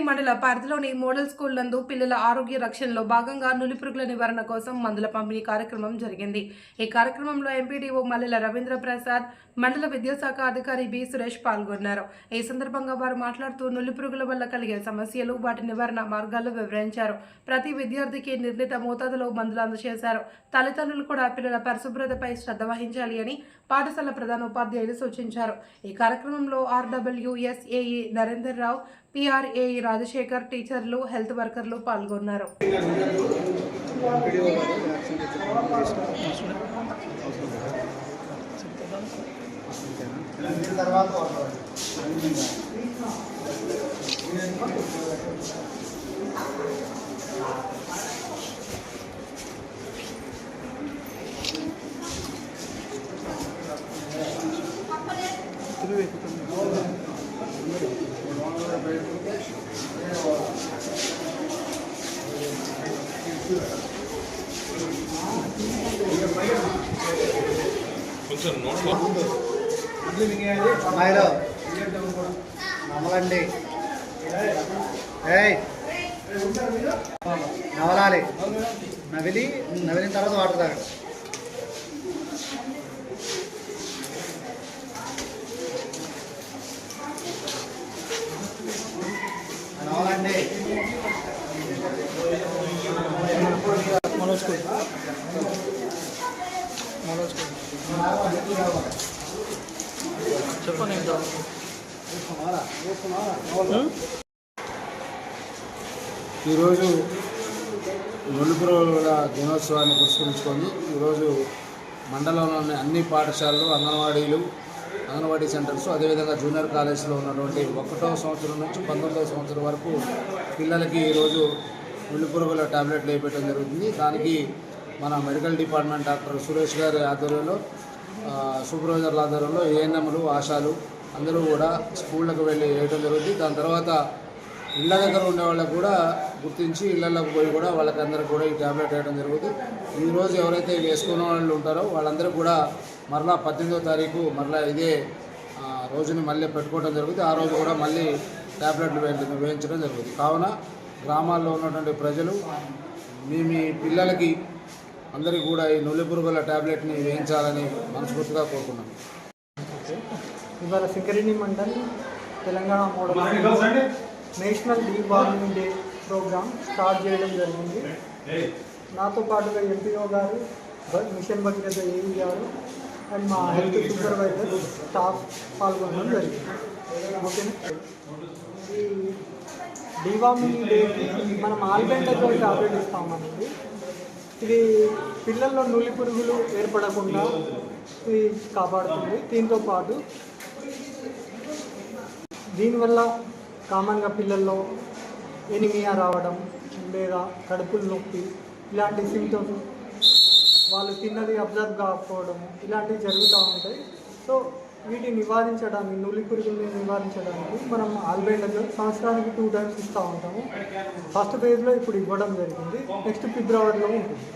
సింగరేణి మండల పరిధిలోని model school నందు పిల్లల ఆరోగ్య రక్షణలో భాగంగా నులిపురుగుల నివారణ కోసం మందుల పంపిణీ కార్యక్రమం జరిగింది. ఈ కార్యక్రమంలో ఎంపీడీఓ మల్లెల రవీంద్ర ప్రసాద్ మండల విద్యాశాఖ అధికారి బి. సురేష్ పాల్గొన్నారు. ఈ సందర్భంగా వారు మాట్లాడుతూ నులిపురుగుల వల్ల కలిగే సమస్యలు వాటి నివారణ మార్గాలు వివరించారు. ప్రతి విద్యార్థికి నిర్ణీత మోతాదులో మందులు అందజేశారు. తల్లిదండ్రులు కూడా పిల్లల పరిశుభ్రతపై శ్రద్ధ వహించాలి అని పాఠశాల ప్రధాన ఉపాధ్యాయులు సూచించారు. ఈ కార్యక్రమంలో RWS AE Narender Rao PR AE Rajasekhar టీచర్లు హెల్త్ వర్కర్లు పాల్గొన్నారు. మైలో నమలండి. నవలాలి నవిలి నవిలిన తర్వాత వాటర్ తాగండి నవలండి మనోజ్ మనోజ్ చెప్పండి ఏంటో ఈరోజు నొలుపురుల దినోత్సవాన్ని పురస్కరించుకొని ఈరోజు మండలంలోని అన్ని పాఠశాలలు అంగన్వాడీలు అంగన్వాడీ సెంటర్స్ అదేవిధంగా జూనియర్ కాలేజ్లో ఉన్నటువంటి ఒకటో సంవత్సరం నుంచి పంతొమ్మిదవ సంవత్సరం వరకు పిల్లలకి ఈరోజు నులిపురుగుల టాబ్లెట్లు వేయటం జరుగుతుంది. దానికి మన మెడికల్ డిపార్ట్మెంట్ డాక్టర్ సురేష్ గారి ఆధ్వర్యంలో సూపర్వైజర్ల ఆధ్వర్యంలో ఏఎన్ఎంలు ఆశాలు అందరూ కూడా స్కూళ్ళకు వెళ్ళి వేయడం జరుగుతుంది. దాని తర్వాత ఇళ్ళ దగ్గర ఉండే వాళ్ళకు కూడా గుర్తించి ఇళ్ళలోకి పోయి కూడా వాళ్ళకందరికీ కూడా ఈ ట్యాబ్లెట్ వేయడం జరుగుతుంది. ఈరోజు ఎవరైతే వేసుకున్న వాళ్ళు ఉంటారో వాళ్ళందరూ కూడా మరలా పద్దెనిమిదో తారీఖు మరలా ఇదే ఆ, రోజుని మళ్ళీ పెట్టుకోవడం జరుగుతుంది. ఆ రోజు కూడా మళ్ళీ ట్యాబ్లెట్లు వేయడం వేయించడం జరుగుతుంది. కావున గ్రామాల్లో ఉన్నటువంటి ప్రజలు మీ మీ పిల్లలకి అందరికీ కూడా ఈ నులి పురుగుల ట్యాబ్లెట్ని వేయించాలని మనస్ఫూర్తిగా కోరుకున్నాను ఇవాళ Singareni mandal Telangana model national D day program start చేయడం జరిగింది. నాతో పాటుగా ఎంపీఓ గారు బ- మిషన్ భగీరథ ఏఈ గారు అండ్ మా హెల్త్ సూపర్వైజర్ స్టాఫ్ పాల్గొనడం జరిగింది. ఓకేనా? ఈ డీవార్మింగ్ డేకి మనం ఆల్బెండజోల్ టాబ్లెట్ ఇస్తామండి ఇది పిల్లల్లో నులి పురుగులు ఏర్పడకుండా ఇది కాపాడుతుంది. దీంతో పాటు దీనివల్ల కామన్గా పిల్లల్లో ఎనిమియా రావడం లేదా కడుపులు నొప్పి ఇలాంటి సిమ్టమ్స్ వాళ్ళు తిన్నది అబ్జర్వ్ కాకపోవడం ఇలాంటివి జరుగుతూ ఉంటాయి. సో వీటిని నివారించడానికి నులి పురుగుల్ని నివారించడానికి మనం ఆల్బెండజోల్ సంవత్సరానికి టూ టైమ్స్ ఇస్తూ ఉంటాము. ఫస్ట్ ఫేజ్లో ఇప్పుడు ఇవ్వడం జరిగింది. నెక్స్ట్ ఫిబ్రవరిలో ఉంటుంది.